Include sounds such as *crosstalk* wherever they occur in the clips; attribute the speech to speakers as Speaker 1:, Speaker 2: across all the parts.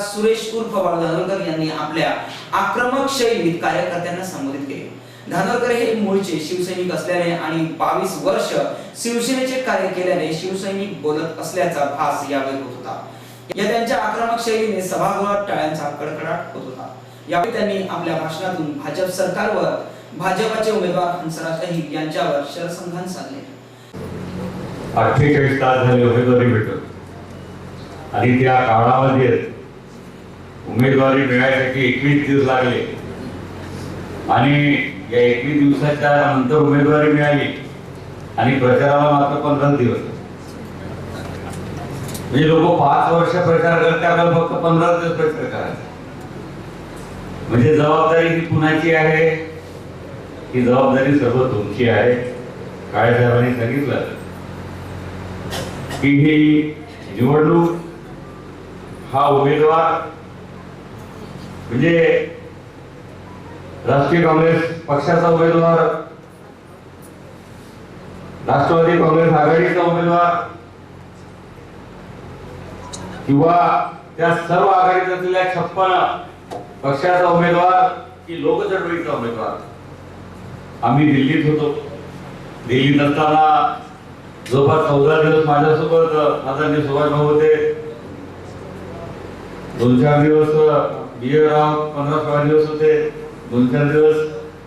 Speaker 1: सुरेश उर्फ बाळ धानोरकर यांनी आपल्या आक्रमक शैलीत कार्यकर्त्यांना संबोधित केले. धानोरकर हे मूळचे शिवसैनिक असल्याने आणि बावीस वर्ष शिवसेनेचे कार्य केल्याने शिवसैनिक बोलत असल्याचा भास यावेळी होत होता. या त्यांच्या आक्रमक शैलीने सभागृहात टाळ्यांचा कडकडाट होत होता. यावेळी त्यांनी आपल्या भाषणातून भाजप सरकारवर भाजपाचे उमेदवार हंसराज अहिर यांच्यावर शरसंधान साधले.
Speaker 2: अठ्ठेचाळीस तास झाले उमेदवारी भेटत. आणि त्या काळामध्ये उमेदवारी मिळायसाठी एकवीस दिवस लागले. आणि या एकवीस दिवसाच्या नंतर उमेदवारी मिळाली आणि प्रचाराला मात्र पंधरा दिवस. म्हणजे लोक पाच वर्ष प्रचार करते आपल्याला फक्त पंधरा दिवस प्रचार करायचा म्हणजे जबाबदारी ही कुणाची आहे? ही जबाबदारी सर्व तुमची आहे काळेसाहेबांनी सांगितलं. की ही निवडणूक हा उमेदवार म्हणजे राष्ट्रीय काँग्रेस पक्षाचा उमेदवार राष्ट्रवादी काँग्रेस आघाडीचा उमेदवार किंवा त्या सर्व आघाडीत असलेल्या छप्पन पक्षाचा उमेदवार की लोकचळवळीचा उमेदवार. आम्ही दिल्लीत होतो. दिल्लीत नसताना जवळपास चौदा दिवस माझ्यासोबत आदरणीय सुभाष भाऊ होते. दोन चार दिवस विजय राव पंधरा सोळा दिवस होते दोन चार दिवस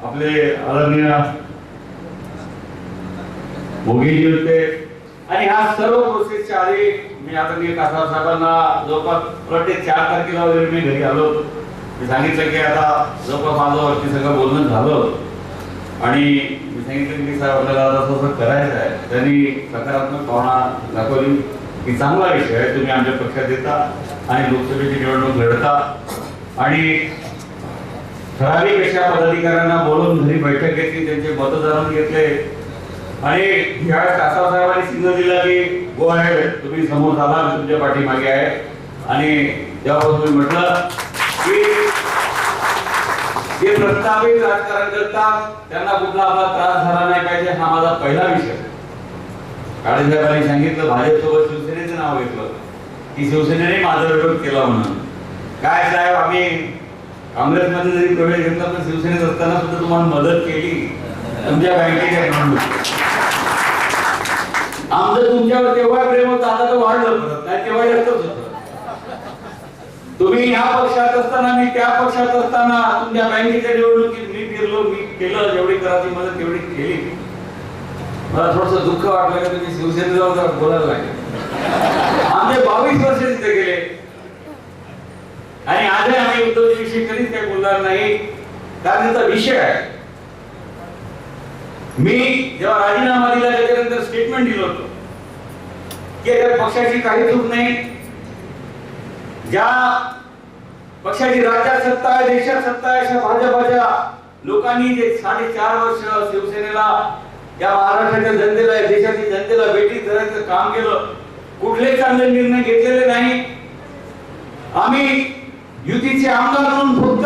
Speaker 2: आपले आदरणीय भोगीजी होते. आणि ह्या सर्व प्रोसेसच्या आधी मी आदरणीय कासार साहेबांना जवळपास प्रत्येक चार तारखेला वगैरे मी घरी आलो मी सांगितलं की आता जवळपास माझं वरती सगळं बोलणं झालं. आणि मी सांगितलं की साहेब आपल्याला आता असं असं करायचं आहे. त्यांनी सकारात्मक भावना दाखवली की चांगला विषय आहे तुम्ही आमच्या पक्षात येता आणि लोकसभेची निवडणूक लढता. आणि ठराविक अशा पदाधिकाऱ्यांना बोलून घरी बैठक घेतली त्यांचे मत जाणून घेतले. आणि ह्या कासार साहेबांनी सिग्नल दिला की गो आहे तुम्ही समोर झाला मी तुमच्या पाठीमागे आहे. आणि त्यावर तुम्ही म्हटलं की जे प्रस्तावित राजकारण करतात त्यांना कुठला आपला त्रास झाला नाही पाहिजे हा माझा पहिला विषय. काळे साहेबांनी सांगितलं भाजपसोबत शिवसेनेचं नाव घेतलं. की शिवसेनेने माझा विरोध केला म्हणून. काय साहेब आम्ही काँग्रेसमध्ये जरी प्रवेश घेतला तर शिवसेनेत असताना सुद्धा तुम्हाला मदत केली. तुमच्या बँकेच्या आमचं तुमच्यावर तेव्हा प्रेम होतं आता तर वाढलं परत. नाही तेव्हा जास्तच होत तुम्ही ह्या पक्षात असताना मी त्या पक्षात असताना तुमच्या बँकेच्या निवडणुकीत मी फिरलो मी केलं जेवढी करायची मदत तेवढी केली. मला थोडस दुःख वाटलं की तुम्ही शिवसेनेजवळ बोलायला लागले. आमचे बावीस वर्ष तिथे गेले. आणि आजही आम्ही उद्धवजीविषयी कधीच काही बोलणार नाही. कारण त्याचा विषय आहे. मी जेव्हा राजीनामा दिला त्याच्यानंतर स्टेटमेंट दिलं होतं. की त्या पक्षाची काही चूक नाही. ज्या पक्षाची राज्यात सत्ता आहे देशात सत्ता आहे अशा भाजपाच्या लोकांनी जे साडेचार वर्ष शिवसेनेला या महाराष्ट्राच्या जनतेला देशातील जनतेला बेटी करायचं काम केलं कुठले चांगले निर्णय घेतलेले नाही. आम्ही युतीचे आमदार म्हणून फक्त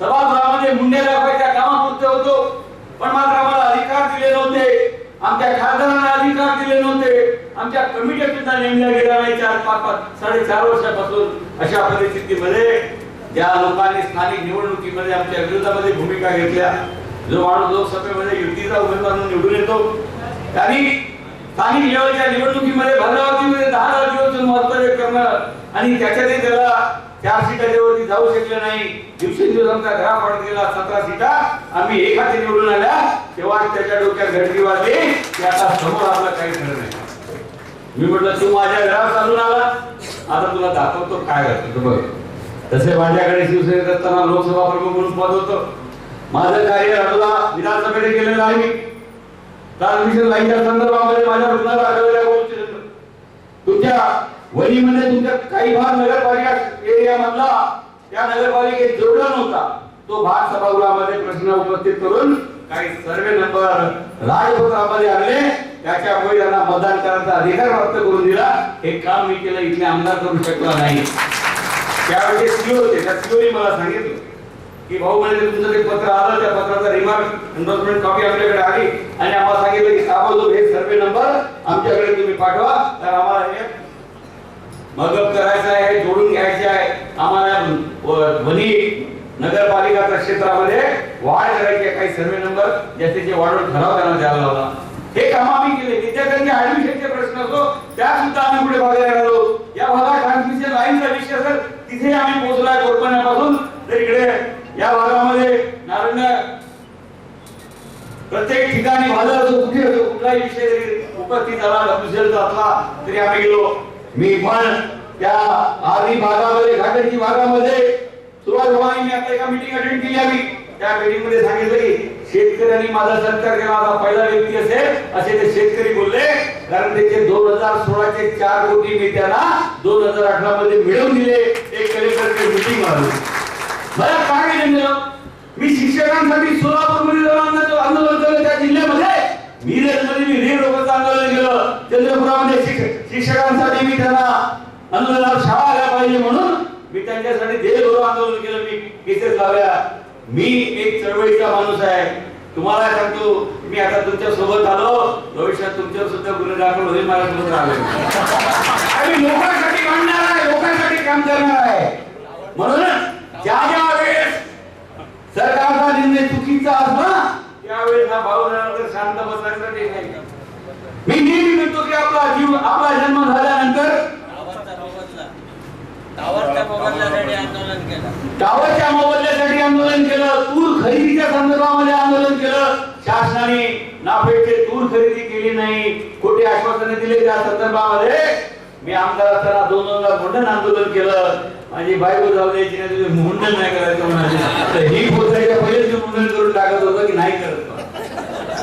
Speaker 2: सभागृहामध्ये मुंडे दाखवायच्या कामापुरते होतो. पण मात्र आम्हाला अधिकार दिले नव्हते. आमच्या खासदारांना अधिकार दिले नव्हते. आमच्या कमिट्या सुद्धा नेमल्या गेल्या नाही चार पाच पाच साडेचार वर्षापासून अशा परिस्थितीमध्ये ज्या लोकांनी स्थानिक निवडणुकीमध्ये आमच्या विरोधामध्ये भूमिका घेतल्या. जो माणूस लोकसभेमध्ये युतीचा उमेदवार म्हणून निवडून येतो. त्यांनी स्थानिक लेवलच्या निवडणुकीमध्ये भद्रावतीमध्ये दहा दहा दिवस महत्त्व करणं आणि त्याच्यातही त्याला चार सीटा वरती जाऊ शकले नाही. दिवसेंदिवस आमचा ग्राफ वाढत गेला सतरा सीटा. आम्ही एक हाती निवडून आल्या. तेव्हा त्याच्या डोक्यात घडली वाजली की आता समोर आपला काही खरं नाही. मी म्हटलं तू माझ्या घरात चालून आला. आता तुला दाखवतो काय घडतो बघ तसे माझ्याकडे शिवसेनेत असताना लोकसभा प्रमुख म्हणून पद होतं. माझं कार्य अडोला विधानसभेने केलेलं आहे मी. ट्रान्समिशन लाईनच्या संदर्भामध्ये माझ्या रुग्णाला आढळलेल्या गोष्टी तुमच्या वणीमध्ये तुमच्या काही भाग नगरपालिका एरिया मधला त्या नगरपालिकेत जोडला नव्हता. तो भाग सभागृहामध्ये प्रश्न उपस्थित करून काही सर्वे नंबर राजपत्रामध्ये आणले. त्याच्यामुळे त्यांना मतदान करण्याचा अधिकार प्राप्त करून दिला. हे काम मी केलं इथले आमदार करू शकला नाही. त्यावेळी सीओ होते त्या सीओनी मला सांगितलं की भाऊ म्हणजे तुमचं ते पत्र आलं त्या पत्राचा रिमार्क एन्डोर्समेंट कॉपी आपल्याकडे आली. आणि आम्हाला सांगितलं की ताबडतोब हे सर्वे नंबर आमच्याकडे तुम्ही पाठवा. तर आम्हाला हे मगप करायचं आहे जोडून घ्यायचे आहे. आम्हाला ध्वनी नगरपालिकाच्या क्षेत्रामध्ये वाढ करायचे काही सर्वे नंबर ज्याचे जे वाढवून ठराव त्यांना द्यायला लावला. हे काम आम्ही केले. विद्यार्थ्यांचे ऍडमिशनचे प्रश्न असतो त्या सुद्धा आम्ही पुढे बघायला आलो या भागात ट्रान्समिशन लाईनचा विषय असेल तिथे आम्ही पोहोचलाय कोरपण्यापासून तर इकडे या भागामध्ये नारायण प्रत्येक ठिकाणी माझा असो कुठे असो कुठलाही विषय जरी उपस्थित झाला डब्ल्यूसीएलचा असला तरी आम्ही गेलो. मी पण त्या आर्वी भागामध्ये घाटंजी भागामध्ये सुरुवात भवानी आता एका मीटिंग अटेंड केली आम्ही. त्या मीटिंगमध्ये सांगितलं की शेतकऱ्यांनी माझा सत्कार केला. माझा पहिला व्यक्ती असेल असे ते शेतकरी बोलले. कारण त्याचे दोन हजार सोळाचे चार कोटी मी त्यांना दोन हजार अठरा मध्ये मिळवून दिले. एक कलेक्टरचे मीटिंग मारली मला काय मी? शिक्षकांसाठी सोलापूरमध्ये जाऊन आंदोलन केलं त्या जिल्ह्यामध्ये. मिरजमध्ये मी रीड रोगाचं आंदोलन केलं. चंद्रपुरामध्ये शिक्षकांसाठी मी त्यांना आंदोलनात शाळा आल्या पाहिजे म्हणून मी त्यांच्यासाठी देशभर आंदोलन केलं. मी केसेस लावल्या. मी एक चळवळीचा माणूस आहे. तुम्हाला सांगतो मी आता तुमच्यासोबत आलो. भविष्यात तुमच्यावर सुद्धा गुन्हे दाखल होईल माझ्यासोबत राहिले आणि लोकांसाठी मांडणार आहे लोकांसाठी काम करणार आहे. म्हणून ज्या ज्या वेळेस सरकारचा निर्णय चुकीचा असला हा भाऊ जरा शांत बसण्यासाठी नाही. मी नेहमी म्हणतो की आपला जीव आपला जन्म झाल्यानंतर
Speaker 3: टावरच्या मोबदल्यासाठी आंदोलन केलं
Speaker 2: तूर खरेदीच्या संदर्भामध्ये आंदोलन केलं. शासनाने नाफेडचे तूर खरेदी केली नाही. खोटे आश्वासने दिले त्या संदर्भामध्ये. मी आमदार असताना दोन दोनदा मुंडन आंदोलन केलं. माझी बायको जाऊ द्यायची नाही तुझे मुंडन नाही करायचं म्हणाले. तर ही पोचायच्या पहिलेच मुंडन करून टाकत होतो की नाही करत.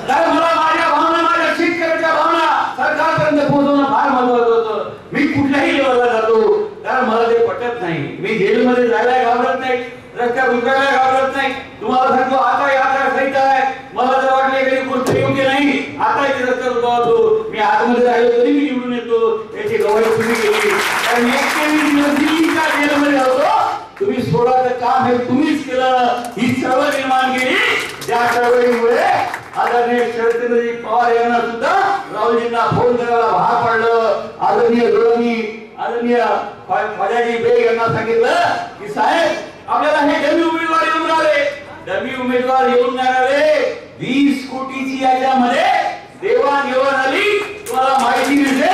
Speaker 2: तर मला माझ्या भावना माझ्या शेतकऱ्याच्या भावना सरकारपर्यंत पोहोचवणं फार महत्वाचं होतं. मी कुठल्याही लेवलला जातो. कारण मला ते पटत नाही. मी जेलमध्ये जायला घाबरत नाही. रस्त्यात उतरायला घाबरत नाही तुम्हाला सांगतो आता यात्रा सहित आहे मला जर वाटलं एखादी गोष्ट योग्य नाही आता इथे रस्त्यात उभा होतो मी आतमध्ये राहिलो तरी मी निवडून येतो याची गवाही तुम्ही केली कारण एकट्याने दिवस दिल्लीच्या जेलमध्ये होतो तुम्ही सोडाचं काम हे तुम्हीच केलं ही चळवळ निर्माण केली ज्या चळवळीमुळे आदरणीय शरदचंद्रजी पवार यांना सुद्धा राहुलजींना फोन करायला भाग पडलं आदरणीय गृहिणी आदरणीय ख्वा- ख्वाजाजी बेग यांना सांगितलं की साहेब आपल्याला हे डमी उमेदवार येऊन राहिले डमी उमेदवार येऊन नाही वीस कोटीची याच्यामध्ये देवाणघेवाण आली. तुम्हाला माहिती मिळते?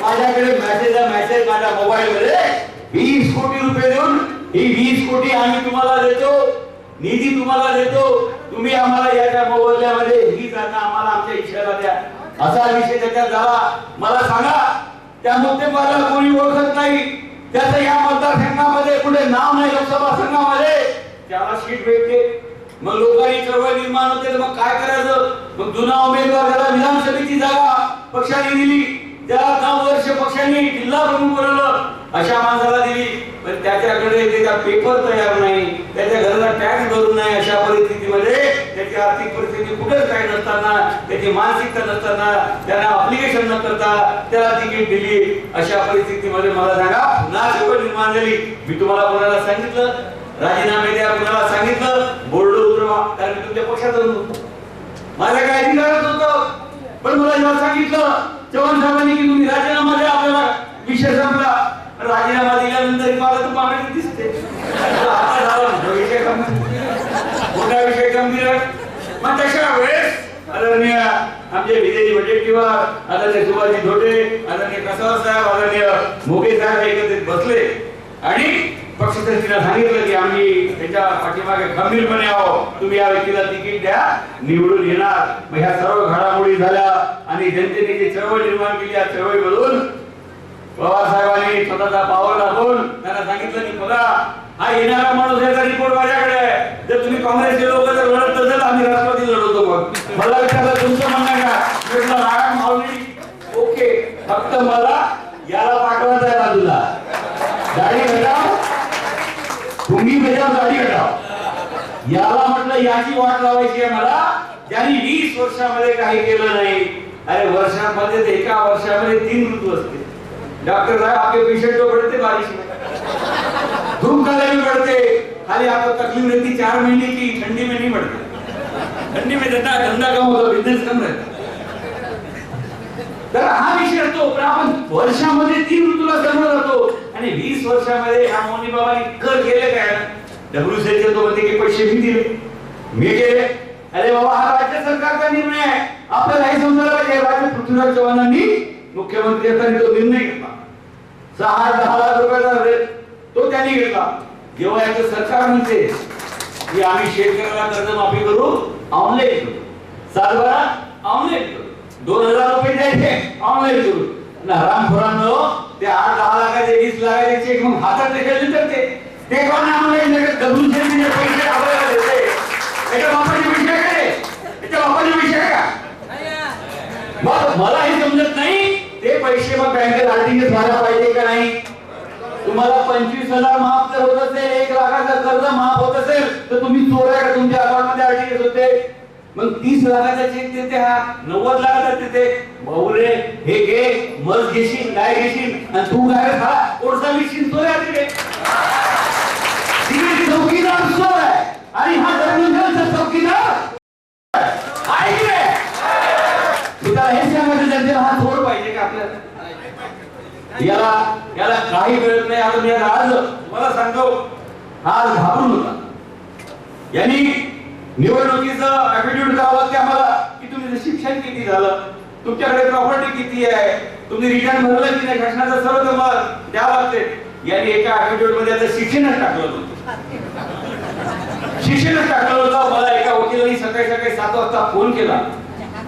Speaker 2: माझ्याकडे मेसेज आहे मेसेज माझ्या मोबाईल मध्ये वीस कोटी रुपये देऊन ही वीस कोटी आम्ही तुम्हाला देतो. निधी तुम्हाला देतो. तुम्ही आम्हाला याच्या मोबदल्यामध्ये ही जागा आम्हाला आमच्या इशारा द्या. असा विषय त्याच्यात झाला. मला सांगा त्या मुद्देमाला कोणी ओळखत नाही? त्याचं या मतदारसंघामध्ये कुठे नाव नाही लोकसभा संघामध्ये? त्याला सीट भेटते मग लोकांनी चळवळ निर्माण होते मग काय करायचं? मग जुना उमेदवार त्याला विधानसभेची जागा पक्षाने दिली. त्याला नऊ वर्ष पक्षाने जिल्हा प्रमुख बनवलं अशा माणसाला दिली. पण त्याच्याकडे त्याचा पेपर तयार नाही त्याच्या घराला टॅक्स भरून नाही अशा परिस्थितीमध्ये त्याची आर्थिक परिस्थिती कुठेच काही नसताना त्याची मानसिकता नसताना त्यांना अप्लिकेशन न करता त्याला तिकीट दिली. अशा परिस्थितीमध्ये मला सांगा पुन्हा निर्माण झाली. मी तुम्हाला कोणाला सांगितलं? राजीनामे द्या कुणाला सांगितलं बोर्ड उतरवा कारण मी तुमच्या पक्षात होतो. माझ्या काय अधिकारच होत पण मला जेव्हा सांगितलं चव्हाण साहेबांनी की तुम्ही राजीनामा द्या आपल्याला विषय संपला. राजीनामा दिल्यानंतर मला तू पाहण्यात दिसते. म्हणजे विषय मोठा विषय गंभीर मग तशा वेळेस आदरणीय आमचे विजयजी वडेट्टीवार आदरणीय सुभाषजी धोटे आदरणीय कसाव साहेब आदरणीय मोगे साहेब एकत्रित बसले. आणि पक्षश्रेष्ठीला सांगितलं की आम्ही त्याच्या पाठीमागे खंबीरपणे आहो तुम्ही या व्यक्तीला तिकीट द्या निवडून येणार. मग ह्या सर्व घडामोडी झाल्या आणि जनतेने जी चळवळ निर्माण केली या चळवळीमधून बाबासाहेबांनी स्वतःचा पावर दाखवून त्यांना सांगितलं की बघा हा येणारा माणूस याचा रिपोर्ट माझ्याकडे आहे. जर तुम्ही काँग्रेसचे लोक जर लढत असेल आम्ही राष्ट्रवादी लढवतो मग. मला विचारलं तुमचं म्हणणं का? म्हटलं नारायण माऊली ओके. फक्त मला याला पाठवायचं आहे बाजूला गाडी हटाव तुम्ही त्याच्यावर गाडी हटाव याला म्हटलं याची वाट लावायची आहे मला. ज्यांनी वीस वर्षामध्ये काही केलं नाही अरे वर्षामध्ये एका वर्षामध्ये तीन ऋतू असते डॉक्टर साहब आपके पेशेंट को पड़ते बारिश. में धूप काले में पड़ते? खाली आपको तकलीफ रहती चार महीने की ठंडी में नहीं पड़ते. ठंडी में धंधा धंधा कम होता बिजनेस कम रहता. तर हा विषय असतो पण आपण वर्षामध्ये तीन ऋतूला जन्म जातो. आणि वीस वर्षामध्ये ह्या मोनी बाबांनी कर केले काय? डब्ल्यूसीचे तो म्हणते की पैसे मी दिले. मी केले अरे बाबा हा राज्य सरकारचा निर्णय आहे. आपल्याला हे समजायला पाहिजे. राज्य पृथ्वीराज चव्हाणांनी मुख्यमंत्री असताना तो निर्णय घेतला. सहा दहा लाख रुपयाचा तो त्यांनी घेतला. जेव्हा याचं सरकार म्हणते की आम्ही शेतकऱ्याला कर्जमाफी करू ऑनलाईन करू. सातबारा ऑनलाईन करू. दोन हजार रुपये द्यायचे ऑनलाईन करू. हरामखोरांनो ते आठ दहा लाखाचे वीस लाखाचे चेक मग हातात देखील तर ते. ते कोण आम्हाला? लगेच दबून शेतीचे पैसे आपल्याला देते. त्याच्या बापाचे विषय काय? रे? बापाचे विषय का मग मला हे समजत नाही. ते पैसे मग बँकेत आरटीजीएस व्हायला पाहिजे का नाही? तुम्हाला पंचवीस हजार माफ जर होत असेल एक लाखाचं कर्ज माफ होत असेल तर तुम्ही चोऱ्या का तुमच्या अकाउंटमध्ये आरटीजीएस होते? मग तीस लाखाचा चेक देते हा नव्वद लाखाचा देते. भाऊ रे हे घे मज घेशील काय घेशील आणि तू काय खा कोळसा तो या तिकडे. तिकडे चौकीदार चोर आहे. आणि हा धर्मशालचा चौकीदार आहे. की तुला हे सांगायचं जनतेला हा चोर पाहिजे का आपल्याला? याला याला काही मिळत नाही आता मी आज मला सांगतो. आज घाबरून होता. यांनी निवडणुकीचं ऍफिडेव्हिट करावं की आम्हाला की तुम्ही शिक्षण किती झालं तुमच्याकडे प्रॉपर्टी किती आहे तुम्ही रिटर्न भरलं की नाही शासनाचं सर्व तुम्हाला द्यावं लागते. यांनी एका ऍफिडेव्हिटमध्ये आता शिक्षणच टाकलं होतं. शिक्षणच टाकलं होतं. मला एका वकिलांनी सकाळी सकाळी सात वाजता फोन केला.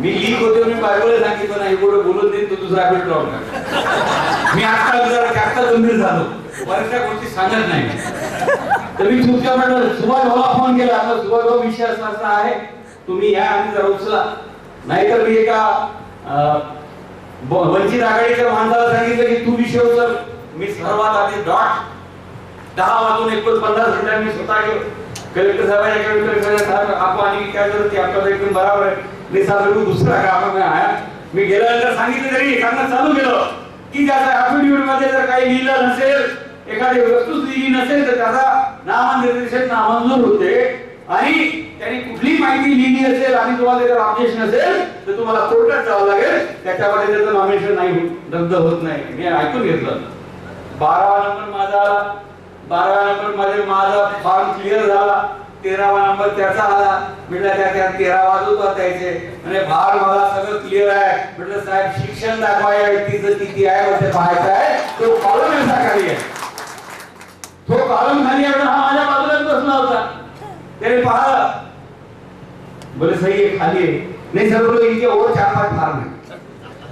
Speaker 2: मी लीक होते मी बायकोला सांगितलं नाही पुढे बोलून देईन तो दुसरा ऍफिडेव्हिट ड्रॉप मी आता जरा जास्त गंभीर झालो. बऱ्याचशा गोष्टी सांगत नाही. तर मी तुमच्या म्हणलं सुभाष भाऊला फोन केला आता सुभाष भाऊ विषय असा असा आहे तुम्ही या आणि जरा उचला. नाहीतर मी एका वंचित आघाडीच्या माणसाला सांगितलं की तू विषय उचल. मी सर्वात आधी डॉट दहा वाजून एकोणपन्नास मिनिटांनी मी स्वतः गेलो कलेक्टर साहेबांच्या कलेक्टर साहेब आपण आणि काय करत आपल्याला एकदम बरोबर आहे. मी साहेब दुसरा काम आहे मी गेल्यानंतर सांगितलं तरी सांगणं चालू केलं. की त्याचा ऍफिडेव्हिटमध्ये जर काही लिहिलं नसेल एखादी वस्तूच लिहिली नसेल तर त्याचा नामनिर्देशन नामंजूर होते. आणि त्यांनी कुठली माहिती लिहिली असेल आणि तुम्हाला जर ऑब्जेक्शन असेल तर तुम्हाला कोर्टात जावं लागेल. त्याच्यामध्ये त्याचं नॉमिनेशन नाही रद्द होत नाही. मी ऐकून घेतलं. बारावा नंबर माझा आला बारावा नंबरमध्ये माझा फॉर्म क्लिअर झाला. तेरावा नंबर त्याचा आला. म्हटलं त्या त्या तेरावा वाजूच द्यायचे. म्हणजे भार मला सगळं क्लिअर आहे. म्हटलं साहेब शिक्षण दाखवा या व्यक्तीचं किती आहे? म्हणजे पाहायचं आहे. तो कॉलम आहे. तो कॉलम खाली आहे हा माझ्या बाजूलाच बसला होता. त्याने पाहिलं. बोले सही आहे खाली आहे. नाही सर बोलो इथे ओवर चार पाच फार्म आहे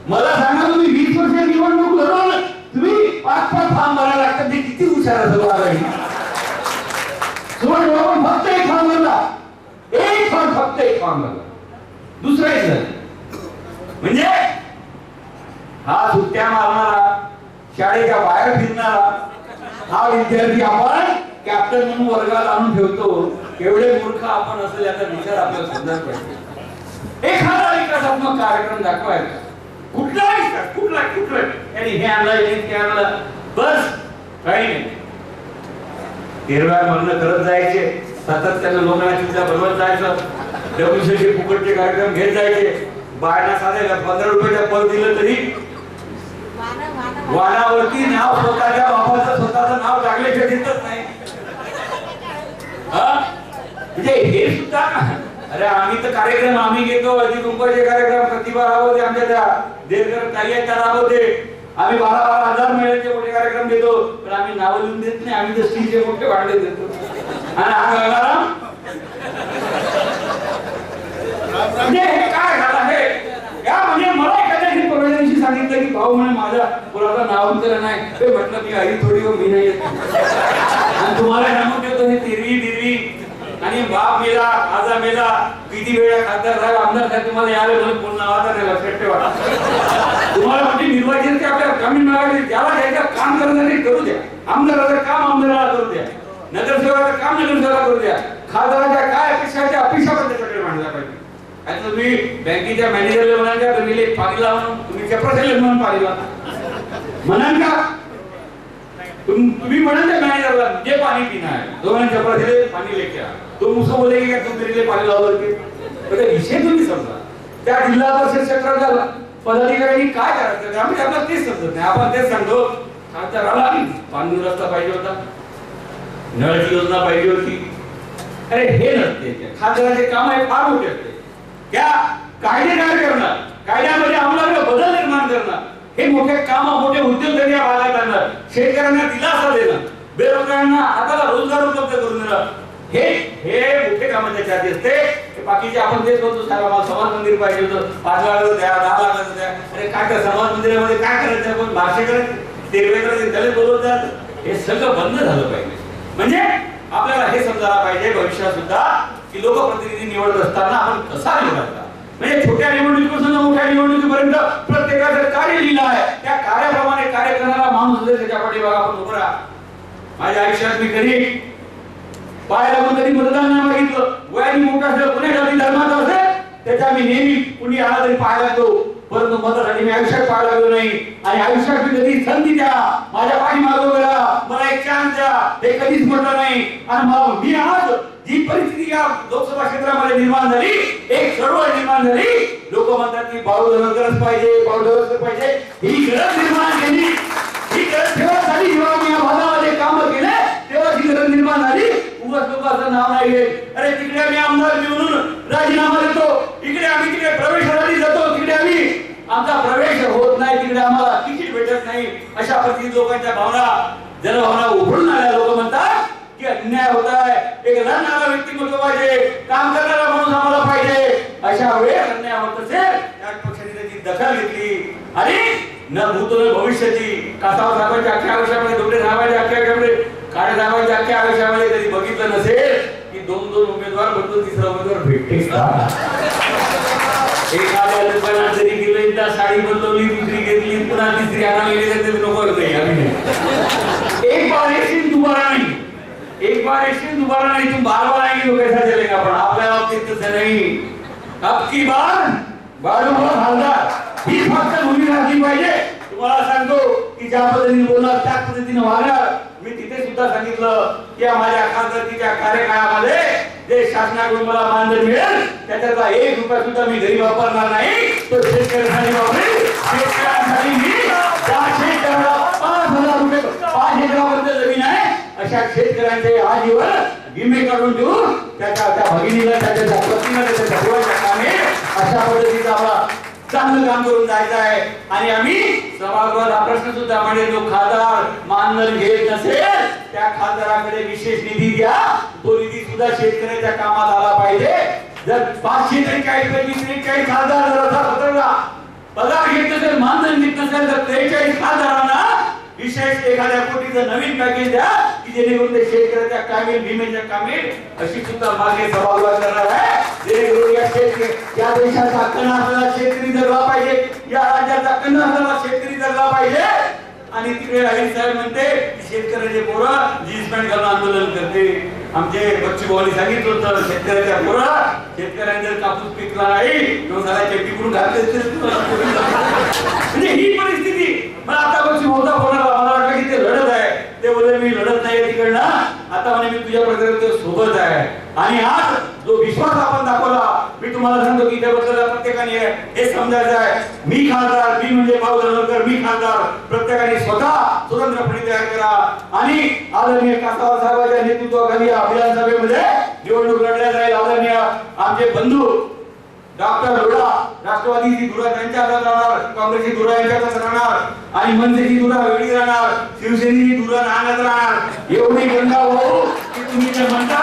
Speaker 2: मला सांगा तुम्ही वीस वर्ष निवडणूक लढवलं तुम्ही पाच पाच फार्म भरायला लागतात ते किती हुशार असं बघा सुवर्ण बाबा फक्त एक फॉर्म भरला एक फॉर्म फक्त एक फॉर्म भरला दुसरा एक झालं. म्हणजे हा सुट्ट्या मारणारा शाळेच्या बाहेर फिरणारा हा विद्यार्थी आपण कॅप्टन म्हणून वर्गात आणून ठेवतो. एवढे मूर्ख आपण असेल याचा विचार आपल्याला समजायला पाहिजे एखादा विकासात्मक कार्यक्रम दाखवायचा. कुठलाही कुठला कुठला आणि हे आणलं हे ते आणलं. बस काही नाही. हिरव्या म्हणणं करत जायचे. सातत्यानं लोकांना चिंता बनवत जायचं. डब्ल्यूसीचे फुकटचे कार्यक्रम घेत जायचे. बायना साधे पंधरा रुपयाचा पद दिलं तरी वाणावरती नाव स्वतःच्या बापाचं स्वतःचं नाव टाकल्याशिवाय देतच नाही. म्हणजे हे सुद्धा अरे आम्ही तर कार्यक्रम आम्ही घेतो अधिक कुंभाचे कार्यक्रम प्रतिभा राबवते आमच्या त्या देवकर काही आहेत त्या राबवते. आम्ही बारा बारा हजार महिन्याचे मोठे कार्यक्रम देतो पण आम्ही नाव लिहून देत नाही आम्ही तर स्त्रीचे मोठे वाढले देतो. आणि हा म्हणजे काय झालं हे या म्हणजे मला एखाद्या परवा दिवशी सांगितलं की भाऊ म्हणे माझ्या मुलाचं नाव उतरलं नाही. ते म्हटलं मी आई थोडी हो, मी नाही येत. आणि तुम्हाला सांगून ठेवतो हे तिरवी तिरवी आणि बाप मेला आजा मेला किती वेळा खासदार साहेब आमदार साहेब तुम्हाला यावे म्हणून पूर्ण नावाचा नाही लक्षात ठेवा तुम्हाला म्हणजे निर्वाचित ते आपल्या कमी भागामध्ये ज्याला घ्यायचं काम करण्यासाठी करू द्या. आमदाराचं काम आमदाराला करू द्या. नगरसेवकाचं काम नगरसेवकाला करू द्या. खासदाराच्या काय अपेक्षा त्या अपेक्षा पण त्याच्याकडे मांडल्या पाहिजे आता तुम्ही बँकेच्या मॅनेजरला म्हणाल का तुम्ही पाणी लावून म्हणून तुम्ही चपराचे म्हणून पाणी लावा म्हणाल का? तुम्ही म्हणाल त्या मॅनेजरला जे पाणी पिणार आहे दोघांनी म्हणे पाणी लेख्या तो मुसं बोले की तू तरी पाणी लावलं की तर ते विषय तुम्ही समजा. त्या जिल्हा परिषद झाला. पदाधिकाऱ्यांनी काय करायचं? आम्ही आपल्याला तेच समजत नाही. आपण तेच सांगतो. खासदार आला पाणी रस्ता पाहिजे होता. नळाची योजना पाहिजे होती. अरे हे नसते. ते. खासदाराचे काम आहे फार मोठे असते. त्या कायदे तयार करणार कायद्यामध्ये आम्हाला बदल निर्माण करणार हे मोठे काम मोठे उद्योग त्यांनी या भागात आणणार शेतकऱ्यांना दिलासा देणं बेरोजगारांना हाताला रोजगार उपलब्ध करून देणं हे हे मोठे काम त्याच्या असते बाकीचे आपण तेच बोलतो साहेब आम्हाला समाज मंदिर पाहिजे होतं पाच लाख द्या दहा लाख द्या. अरे काय त्या समाज मंदिरामध्ये काय करायचं आपण भाषेकडे तेरवेकडे त्याला करायचं दलित बोलवतात. हे सगळं बंद झालं पाहिजे. म्हणजे आपल्याला हे समजायला पाहिजे भविष्यात सुद्धा की लोकप्रतिनिधी निवडत असताना आपण कसा निवडता? म्हणजे छोट्या निवडणुकीपासून मोठ्या निवडणुकीपर्यंत प्रत्येकाचं कार्य लिहिलं आहे. त्या कार्याप्रमाणे कार्य करणारा माणूस असेल त्याच्या पाठीमागे आपण उभं राहा. माझ्या आयुष्यात मी कधी पाहायला पण कधी मतदान नाही मागितलं? वयाने मोठा असेल कुणी जाती धर्माचा असेल? त्याच्या मी नेहमी कुणी आला तरी पाहायला येतो. परंतु मतासाठी मी आयुष्यात पाय लागलो नाही. आणि आयुष्यात मी कधी संधी द्या. माझ्या पाठी मागो करा मला एक चान्स द्या. हे कधीच म्हटलं नाही. आणि मला मी आज जी परिस्थिती या लोकसभा क्षेत्रामध्ये निर्माण झाली एक चळवळ निर्माण झाली लोक म्हणतात की बाळू गरज पाहिजे बाळू धनगर पाहिजे. ही गरज निर्माण केली. ही गरज ठेवा झाली जेव्हा मी या भागामध्ये काम केले तेव्हा ही गरज निर्माण झाली लोकांचं नाव नाही घेत अरे तिकडे आम्ही आमदार निवडून राजीनामा देतो. इकडे आम्ही तिकडे प्रवेशासाठी जातो. तिकडे आम्ही आमचा प्रवेश होत नाही. तिकडे आम्हाला तिकीट भेटत नाही. अशा परिस्थितीत लोकांच्या भावना जनभावना उभळून आल्या. लोक म्हणतात की अन्याय होत आहे एक लढणारा व्यक्तिमत्व पाहिजे. काम करणारा माणूस आम्हाला पाहिजे. अशा वेळेस अन्याय होत असेल त्या पक्षाने त्याची दखल घेतली. आणि न भूत भविष्याची कासाव साहेबांच्या अख्ख्या आयुष्यामध्ये दोघे साहेबांच्या अख्ख्या आयुष्यामध्ये काळे अख्ख्या आयुष्यामध्ये कधी बघितलं नसेल की दोन दोन उमेदवार बदलून तिसरा उमेदवार भेटते एखाद्या दुकानात जरी गेलं एकदा साडी बदलवली दुसरी घेतली पुन्हा तिसरी आणली तर नको नाही आम्ही एक बार येशील दुबारा नाही. एक बार येशील दुबारा नहीं. तुम बार बार आएंगे तो कैसा चलेगा पण. आपल्या बाबतीत तसं नाही. अब की बार? बाळूभाऊ हालदार. ही फक्त भूमिका असली पाहिजे. तुम्हाला सांगतो की ज्या पद्धतीने बोलणार त्या पद्धतीने वागणार. सुद्धा सांगितलं की माझ्या खासदारकीच्या कार्यकाळामध्ये जे शासनाकडून मला मानधन मिळेल त्याच्यातला एक रुपया सुद्धा मी घरी वापरणार नाही. तो शेतकऱ्यांसाठी वापरेल. शेतकऱ्यांसाठी मी शेतकऱ्याला पाच हजार रुपये पाच हजारापर्यंत जमीन आहे. अशा शेतकऱ्यांचे आजीवन विमे काढून देऊ त्याच्या त्या भगिनीला त्याच्या पत्नीला त्याच्या त्या कामे अशा पद्धतीचा आपला चांगलं काम करून जायचं आहे. आणि आम्ही सभागृहात हा प्रश्न सुद्धा म्हणजे जो खासदार मानधन घेत नसेल त्या खासदाराकडे विशेष निधी द्या. तो निधी सुद्धा शेतकऱ्याच्या कामात आला पाहिजे. जर पाचशे तरी काही वीस तरी काही खासदार जर असा पकडला पगार घेत नसेल मानधन घेत नसेल तर त्रेचाळीस खासदारांना विशेष एखाद्या कोटीचं नवीन पॅकेज द्या. की जेणेकरून ते शेतकऱ्याच्या कामेल भीमेच्या कामेल अशी सुद्धा मागे सभागृहात करणार आहे. जेणेकरून या शेतकरी या देशाचा कणा आपल्याला शेतकरी जगला पाहिजे या राज्याचा कणा आपल्याला शेतकरी जगला पाहिजे आणि तिकडे अहिर साहेब म्हणते शेतकऱ्याचे पोरं जीन्स पॅन्ट घालून आंदोलन करते. आमचे बच्चू भाऊनी सांगितलं होतं शेतकऱ्याच्या पोरा शेतकऱ्यांनी जर कापूस पिकला नाही किंवा त्याला चड्डी करून घातले म्हणजे *laughs* ही परिस्थिती मला आता बच्चू भाऊचा फोन आला मला वाटलं की ते लढत आहे. ते बोलले मी लढत तिकडनं. आता म्हणे मी तुझ्या प्रकारे सोबत आहे. आणि आज जो विश्वास आपण दाखवला मी तुम्हाला सांगतो की त्याबद्दल प्रत्येकाने हे समजायचं आहे. मी खासदार मी म्हणजे भाऊ धनवकर मी खासदार. प्रत्येकाने स्वतः स्वतंत्रपणे तयार करा. आणि आदरणीय कासावा साहेबांच्या नेतृत्वाखाली अभियान सभेमध्ये निवडणूक लढल्या जाईल. आदरणीय आमचे बंधू डॉक्टर लोढा राष्ट्रवादीची धुरा त्यांच्या हातात राहणार काँग्रेसची धुरा यांच्यातच राहणार आणि मनसेची धुरा वेगळी राहणार शिवसेनेची धुरा नाण्यात राहणार. एवढी गंगा भाऊ की तुम्ही जे म्हणता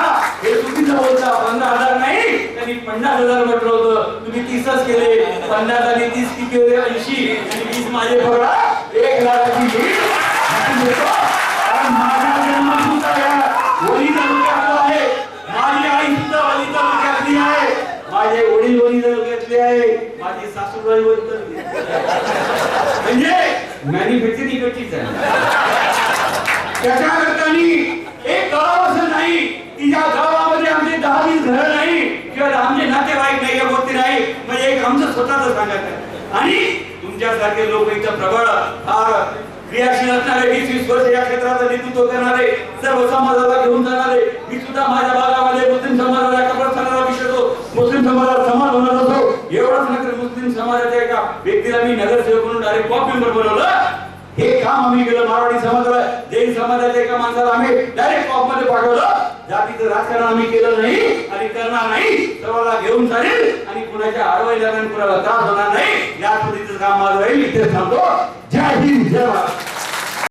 Speaker 2: हे चुकीचं बोलता. पंधरा हजार नाही त्यांनी पन्नास हजार म्हटलं होतं. तुम्ही तीसच केले. पन्नास आणि तीस किती केले ऐंशी. आणि वीस माझे बघा एक लाखाची माझे वडील वणी घेतले आहे माझी सासूबाई वणी म्हणजे मॅन्युफॅक्चरिंग इकडचीच झाली त्याच्या अर्थाने एक गाव असं नाही की या गावामध्ये आमचे दहा वीस घर नाही किंवा आमचे नातेवाईक नाही या गोष्टी नाही म्हणजे एक आमचं स्वतःच सांगत आहे. आणि तुमच्यासारखे लोक इथं प्रबळ फार क्रियाशील असणारे वीस वीस वर्ष या क्षेत्राचं नेतृत्व करणारे. सर्व समाजाला घेऊन जाणारे. मी सुद्धा माझ्या भागामध्ये मुस्लिम समाजाला कब्रस्थानाला विषयतो मुस्लिम समाजाला समान होणार असतो. एवढंच नगर मुस्लिम समाजाच्या एका व्यक्तीला मी नगरसेवक म्हणून डायरेक्ट कॉप मेंबर बनवलं. हे काम आम्ही केलं मारवाडी समाजाला जैन समाजाच्या एका माणसाला आम्ही डायरेक्ट कॉपमध्ये पाठवलं. जातीचं राजकारण आम्ही केलं नाही आणि करणार नाही. सर्वांना घेऊन चालेल आणि कुणाच्या आडवायला आणि कुणाला त्रास होणार नाही. या पद्धतीचं काम माझं राहील इथे थांबतो. जय हिंद जय महाराष्ट्र